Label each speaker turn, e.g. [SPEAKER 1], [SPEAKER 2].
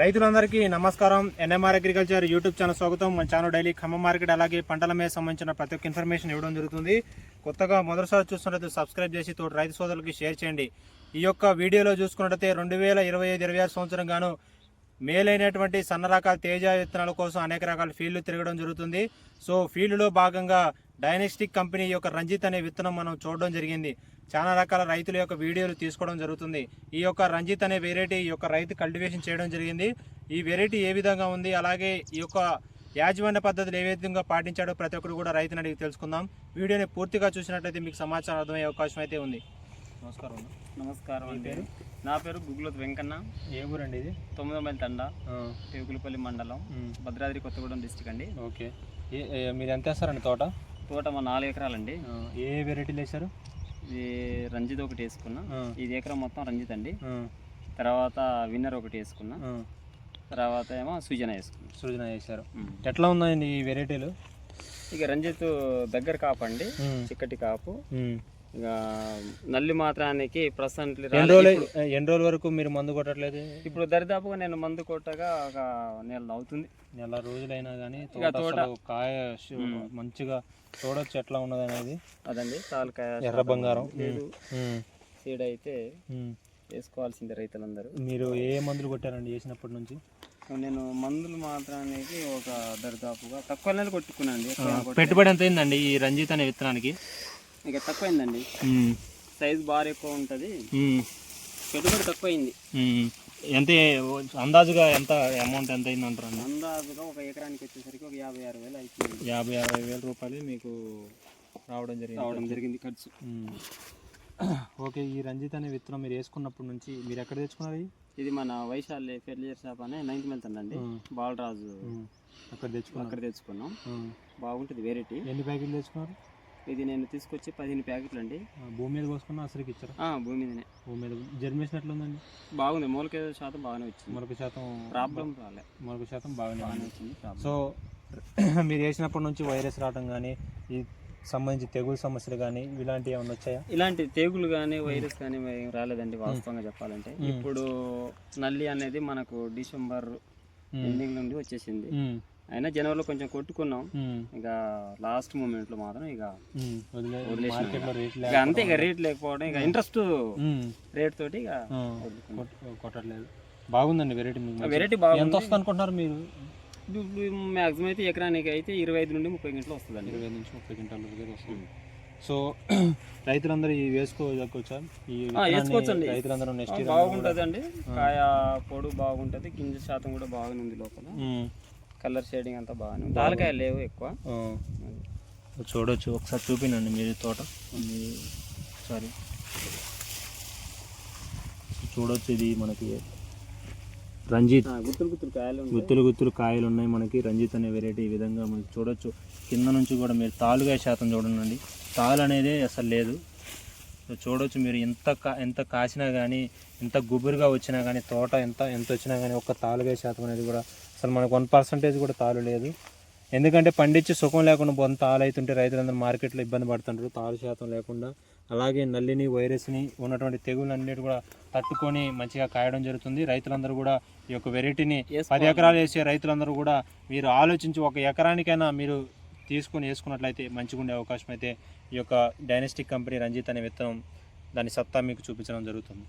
[SPEAKER 1] రైతులందరికీ నమస్కారం. NMR agriculture YouTube channel స్వాగతం. మన ఛానల్ డైలీ ఖమ్మం మార్కెట్ అలాగే పంటల మీద సంబంధించిన ప్రతి ఒక్క ఇన్ఫర్మేషన్ ఇవ్వడం జరుగుతుంది. కొత్తగా మొదటిసారి చూస్తున్నట్టు సబ్స్క్రైబ్ చేసి తోటి రైతు సోదరులకి షేర్ చేయండి. ఈ యొక్క వీడియోలో చూసుకున్నట్టయితే రెండు వేల ఇరవై ఐదు ఇరవై ఆరు సంవత్సరం గాను మేలైనటువంటి సన్న రకాల తేజ విత్తనాల కోసం అనేక రకాల ఫీల్డ్లు తిరగడం జరుగుతుంది. సో ఫీల్డ్లో భాగంగా డైనెస్టిక్ కంపెనీ యొక్క రంజిత్ అనే విత్తనం మనం చూడడం జరిగింది. చాలా రకాల రైతుల యొక్క వీడియోలు తీసుకోవడం జరుగుతుంది. ఈ యొక్క రంజిత్ అనే వెరైటీ ఈ యొక్క రైతు కల్టివేషన్ చేయడం జరిగింది. ఈ వెరైటీ ఏ విధంగా ఉంది? అలాగే ఈ యొక్క యాజమాన్య పద్ధతులు ఏ విధంగా పాటించాడో ప్రతి ఒక్కరు కూడా రైతుని అడిగి తెలుసుకుందాం. వీడియోని పూర్తిగా చూసినట్లయితే మీకు సమాచారం అర్థమయ్యే అవకాశం అయితే ఉంది. నమస్కారం.
[SPEAKER 2] నమస్కారం అండి.
[SPEAKER 1] పేరు?
[SPEAKER 2] నా పేరు గుగ్గులత్ వెంకన్న.
[SPEAKER 1] ఏ ఊరండి ఇది?
[SPEAKER 2] తొమ్మిదో మైల్ తండ టేకులపల్లి మండలం భద్రాద్రి కొత్తగూడెం డిస్టిక్ అండి.
[SPEAKER 1] ఓకే. మీరు ఎంత వేస్తారండి తోట?
[SPEAKER 2] తోట మా నాలుగు ఎకరాలండి.
[SPEAKER 1] ఏ వెరైటీలు వేశారు?
[SPEAKER 2] ఇది రంజిత్ ఒకటి వేసుకున్నా. ఇది ఎకరం మొత్తం రంజిత్ అండి. తర్వాత విన్నర్ ఒకటి వేసుకున్నా. తర్వాత ఏమో సృజన వేసుకున్నా.
[SPEAKER 1] సృజన వేశారు. ఎట్లా ఉన్నాయండి ఈ వెరైటీలు
[SPEAKER 2] ఇక రంజిత్ దగ్గర కాపు అండి. చిక్కటి కాపు. నల్లి మాత్రానికి ప్రస్తుతానికి
[SPEAKER 1] ఎన్ని. రోజులు ఎన్ని రోజుల వరకు మీరు మందు కొట్టట్లేదు
[SPEAKER 2] ఇప్పుడు దరిదాపుగా నేను మందు కొట్టగా ఒక నెల అవుతుంది
[SPEAKER 1] నెల రోజులైనా కానీ తోట కాయ. మంచిగా చూడొచ్చు ఎట్లా ఉన్నది అనేది
[SPEAKER 2] అదండి తాలకాయ
[SPEAKER 1] ఎర్ర బంగారం.
[SPEAKER 2] సీడ్ అయితే. వేసుకోవాల్సిందే రైతులందరూ
[SPEAKER 1] మీరు ఏ మందులు కొట్టారండి వేసినప్పటి నుంచి
[SPEAKER 2] నేను మందులు మాత్రానికి ఒక దరిదాపుగా తక్కువ నెలలు కొట్టుకున్నాను.
[SPEAKER 1] పెట్టుబడి ఎంత అయిందండి ఈ రంజిత్ అనే విత్తనానికి
[SPEAKER 2] ఇక తక్కువైందండి. సైజ్ బాగా ఎక్కువ ఉంటుంది. పెట్టుబడి తక్కువైంది.
[SPEAKER 1] ఎంత అందాజుగా ఎంత అమౌంట్ ఎంత అయింది అంటారండి?
[SPEAKER 2] అందాజుగా ఒక ఎకరానికి వచ్చేసరికి ఒక యాభై ఆరు వేలు అవుతుంది
[SPEAKER 1] యాభై అరవై వేల రూపాయలు మీకు రావడం జరిగింది.
[SPEAKER 2] రావడం జరిగింది ఖర్చు.
[SPEAKER 1] ఓకే ఈ రంజిత్ అనే విత్తనం మీరు వేసుకున్నప్పటి నుంచి మీరు ఎక్కడ తెచ్చుకున్నారు ఇది?
[SPEAKER 2] మన వైశాలి ఫెర్లియర్ షాప్ అనే నైన్త్ వెళ్తుందండి
[SPEAKER 1] మ్మ్.
[SPEAKER 2] బాలరాజు.
[SPEAKER 1] అక్కడ తెచ్చుకున్నారు.
[SPEAKER 2] అక్కడ తెచ్చుకున్నాం. బాగుంటుంది వెరైటీ
[SPEAKER 1] ఎన్ని ప్యాకెట్లు తెచ్చుకున్నారు?
[SPEAKER 2] ఇది నేను తీసుకొచ్చి పదిహేను ప్యాకెట్లు అండి.
[SPEAKER 1] భూమి మీద కోసుకున్నా అసలుకి ఇచ్చారా?
[SPEAKER 2] ఆ, భూమి మీదనే.
[SPEAKER 1] భూమి మీద. జర్మినేషన్ ఎట్లా ఉందండి
[SPEAKER 2] బాగుంది. మూలక శాతం బాగానే వచ్చింది.
[SPEAKER 1] మొలక శాతం
[SPEAKER 2] ప్రాబ్లం రాలే.
[SPEAKER 1] మొలక శాతం బాగానే
[SPEAKER 2] వచ్చింది.
[SPEAKER 1] సో మీరు వేసినప్పటి నుంచి వైరస్ రావడం కానీ ఈ సంబంధించి తెగులు సమస్యలు కానీ ఇలాంటివి ఏమైనా వచ్చాయా?
[SPEAKER 2] ఇలాంటి తెగులు కానీ వైరస్ కానీ ఏం రాలేదండి వాస్తవంగా చెప్పాలంటే. ఇప్పుడు నల్లి అనేది మనకు డిసెంబర్ ఎండింగ్ నుండి వచ్చేసింది. అయినా జనవరిలో కొంచెం కొట్టుకున్నాం. ఇక లాస్ట్ మూమెంట్లో మాత్రం ఇక అంతే ఇక రేట్ లేకపోవడం ఇక ఇంట్రెస్ట్ రేట్ తోటి ఇక.
[SPEAKER 1] కొట్టట్లేదు. బాగుందండి వెరైటీ.
[SPEAKER 2] వెరైటీ
[SPEAKER 1] ఎంత
[SPEAKER 2] బాగుంది.
[SPEAKER 1] వస్తుంది అనుకుంటున్నారు మీరు?
[SPEAKER 2] మ్యాక్సిమం అయితే ఎకరానికి అయితే ఇరవై ఐదు నుండి ముప్పై గంటలు వస్తుందండి.
[SPEAKER 1] ఇరవై నుంచి ముప్పై క్వింటాల వరకు వస్తుంది. సో రైతులందరూ ఈ వేసుకోవచ్చా
[SPEAKER 2] వేసుకోవచ్చండి.
[SPEAKER 1] రైతులందరూ నెక్స్ట్
[SPEAKER 2] ఆ, బాగుంటదండి. కాయ పొడు బాగుంటది గింజ శాతం కూడా బాగానే ఉంది లోపల. కలర్ షేడింగ్ అంతా బాగానే ఉంది. తాలకాయలు లేవు ఎక్కువ.
[SPEAKER 1] చూడొచ్చు. ఒకసారి చూపినండి మీరు తోట. సారీ. చూడొచ్చు ఇది మనకి రంజిత్.
[SPEAKER 2] గుత్తులు గుత్తులు కాయలు.
[SPEAKER 1] గుత్తులు గుత్తులు కాయలు ఉన్నాయి మనకి. రంజిత్ అనే వెరైటీ ఈ విధంగా మనకి చూడొచ్చు. కింద నుంచి కూడా మీరు తాలుగా శాతం చూడండి. తాలు అనేది అసలు లేదు. సో చూడొచ్చు మీరు ఎంత కా ఎంత కాసినా కానీ ఎంత గుబురుగా వచ్చినా కానీ తోట ఎంత ఎంత వచ్చినా కానీ ఒక్క తాలుగా శాతం అనేది కూడా అసలు మనకు వన్ పర్సంటేజ్ కూడా తాలు లేదు. ఎందుకంటే పండించి సుఖం లేకుండా బొంత తాలు అవుతుంటే రైతులందరూ మార్కెట్లో ఇబ్బంది పడుతుంటారు తాలు శాతం లేకుండా. అలాగే నల్లిని వైరస్ని ఉన్నటువంటి తెగులన్నిటి కూడా తట్టుకొని మంచిగా కాయడం జరుగుతుంది. రైతులందరూ కూడా ఈ యొక్క వెరైటీని పది. ఎకరాలు వేసే రైతులందరూ కూడా మీరు ఆలోచించి ఒక ఎకరానికైనా మీరు తీసుకొని వేసుకున్నట్లయితే మంచిగా ఉండే అవకాశం అయితే ఈ యొక్క డైనెస్టిక్ కంపెనీ రంజిత్ అనే విత్తనం దాని సత్తా మీకు చూపించడం జరుగుతుంది.